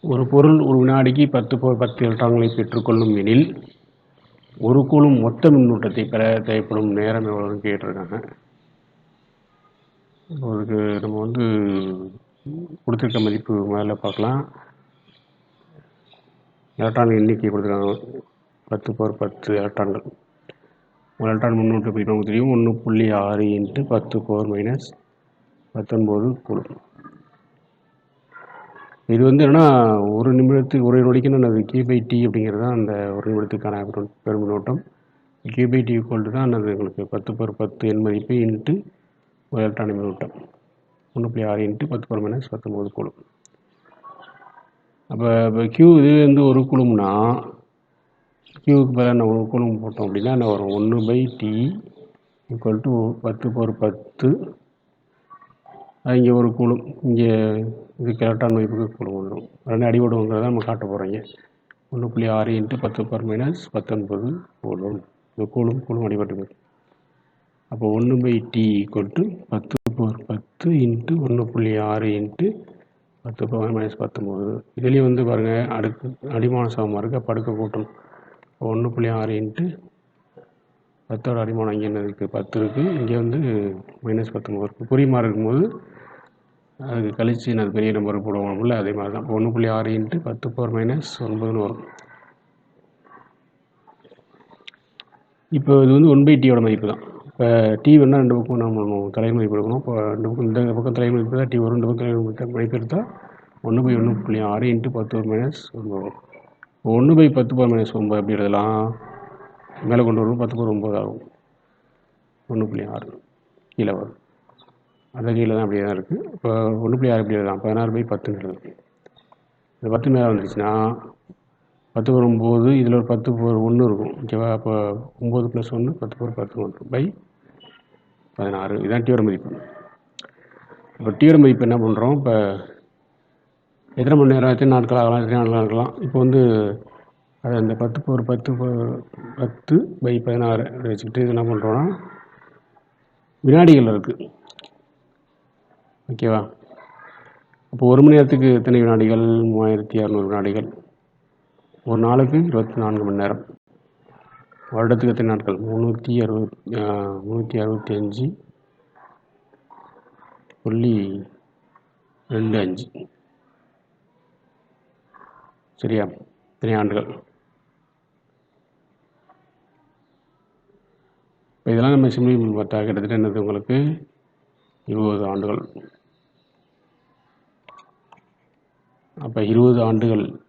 ஒரு பொருள் ஒரு வினாடிக்கு பத்து போ- பத்து எலக்ட்ரான்களை பெற்றுக்கொள்ளும் எனில் ஒரு கூலும் மொத்த மின்னூட்டத்தை பெற தேவைப்படும் நேரம் எவ்வளோன்னு கேட்டிருக்காங்க. அதுக்கு நம்ம வந்து கொடுத்துருக்க மதிப்பு முதல்ல பார்க்கலாம். எலக்ட்ரான் எண்ணிக்கை கொடுத்துருக்காங்க. பத்து போர் பத்து எலக்ட்ரான்கள். ஒரு எலக்ட்ரான் முன்னூற்றி போய் நமக்கு தெரியும்? ஒன்று புள்ளி ஆறு இன்ட்டு பத்து போர் மைனஸ் பத்தொன்பது கூலும். இது வந்து என்னன்னா ஒரு நிமிடத்துக்கு ஒரு நொடிக்கு அது கே பை டி அப்படிங்கிறது தான் அந்த ஒரு நிமிடத்துக்கான பெரும் பெருமின்னோட்டம் கே பை டி ஈக்குவல் தான் அது உங்களுக்கு பத்து பர் பத்து எண் மதிப்பு இன்ட்டு ஒரு எலக்ட்ரான் மின்னூட்டம் ஒன்று புள்ளி ஆறு இன்ட்டு பத்து பர் மைனஸ் பத்தொம்போது கூலும் அப்போ இப்போ கியூ இது வந்து ஒரு குழும்னா கியூவுக்கு பதிலாக நான் ஒரு குழும் போட்டோம் அப்படின்னா என்ன வரும் ஒன்று பை டி ஈக்குவல் டு பத்து பர் பத்து இங்கே ஒரு குழு இங்கே இது எலக்ட்ரான் மதிப்புக்கு கூலும் வந்துடும் ரெண்டு அடிபடுங்கிறத நம்ம காட்ட போகிறீங்க ஒன்று புள்ளி ஆறு இன்ட்டு பத்து பர் மைனஸ் பத்தொன்பது கூலும் இந்த கூலும் கூலும் அடிபட்டு போயிடும் அப்போ ஒன்று பை டி ஈக்குவல் டு பத்து பவர் பத்து இன்ட்டு ஒன்று புள்ளி ஆறு இன்ட்டு பத்து பவர் மைனஸ் பத்தொம்போது இதுலேயும் வந்து பாருங்கள் அடுக்கு அடிமான சமமாக இருக்குது படுக்க அடுக்க கூட்டணும் ஒன்று புள்ளி ஆறு இன்ட்டு பத்தோட அடிமானம் இங்கே என்ன இருக்குது பத்து இருக்குது இங்கே வந்து மைனஸ் பத்தொம்பது இருக்குது குறிமாறு இருக்கும்போது அதுக்கு கழிச்சு நான் பெரிய நம்பர் இல்லை அதே மாதிரி தான். ஒன்று புள்ளி ஆறு இன்ட்டு பத்து பவர் மைனஸ் ஒன்பதுன்னு வரும். இப்போ இது வந்து ஒன் பை டியோட மதிப்பு தான். இப்போ டி வேணால் ரெண்டு பக்கம் நம்ம தலை மதிப்பு எடுக்கணும் இப்போ ரெண்டு பக்கம் இந்த பக்கம் தலை மதிப்பு தான். டி வரும் ரெண்டு பக்கம் தலை மதிப்பு மதிப்பு எடுத்தால் ஒன்று பை ஒன்று புள்ளி ஆறு இன்ட்டு பத்து பவர் மைனஸ் ஒன்பது வரும். இப்போ ஒன்று பை பத்து பவர் மைனஸ் ஒன்பது எப்படி எழுதலாம் மேலே கொண்டு வரும் பத்து ஒரு ஒம்பது ஆகும். ஒன்று புள்ளி ஆறு. கீழே வரும். அந்த கீழே தான் அப்படியே தான் இருக்குது இப்போ ஒன்று புள்ளி ஆறு இப்படி தான் பதினாறு பை பத்துன்னு இந்த பத்து மேலே வந்துருச்சுன்னா பத்து ஒரு ஒம்பது இதில் ஒரு பத்து ஒரு ஒன்று இருக்கும். ஓகேவா? அப்போ ஒம்பது ப்ளஸ் ஒன்று பத்து ஒரு பத்து ஒன்று பை பதினாறு. இதுதான் டியோட மதிப்பு. இப்போ டியோட மதிப்பு என்ன பண்ணுறோம் இப்போ எத்தனை மணி நேரம்? எத்தனை நாட்கள் ஆகலாம்? எத்தனை நாட்கள் ஆகலாம்? இப்போ வந்து அது அந்த பத்து ஒரு பத்து பத்து பை பதினாறு அப்படி வச்சுக்கிட்டு இது என்ன பண்ணுறோன்னா வினாடிகள் இருக்குது ஓகேவா? அப்போ ஒரு மணி நேரத்துக்கு எத்தனை வினாடிகள்? மூவாயிரத்தி இரநூறு வினாடிகள். ஒரு நாளுக்கு இருபத்தி நான்கு மணி நேரம். வருடத்துக்கு எத்தனை நாட்கள்? முந்நூற்றி அறுபத் முந்நூற்றி அறுபத்தி அஞ்சு புள்ளி ரெண்டு அஞ்சு. சரியா? இத்தனை ஆண்டுகள். இப்போ இதெல்லாம் நம்ம சிம்லி பார்த்தா கிட்டத்தட்ட என்னது உங்களுக்கு? இருபது ஆண்டுகள். அப்போ இருபது ஆண்டுகள்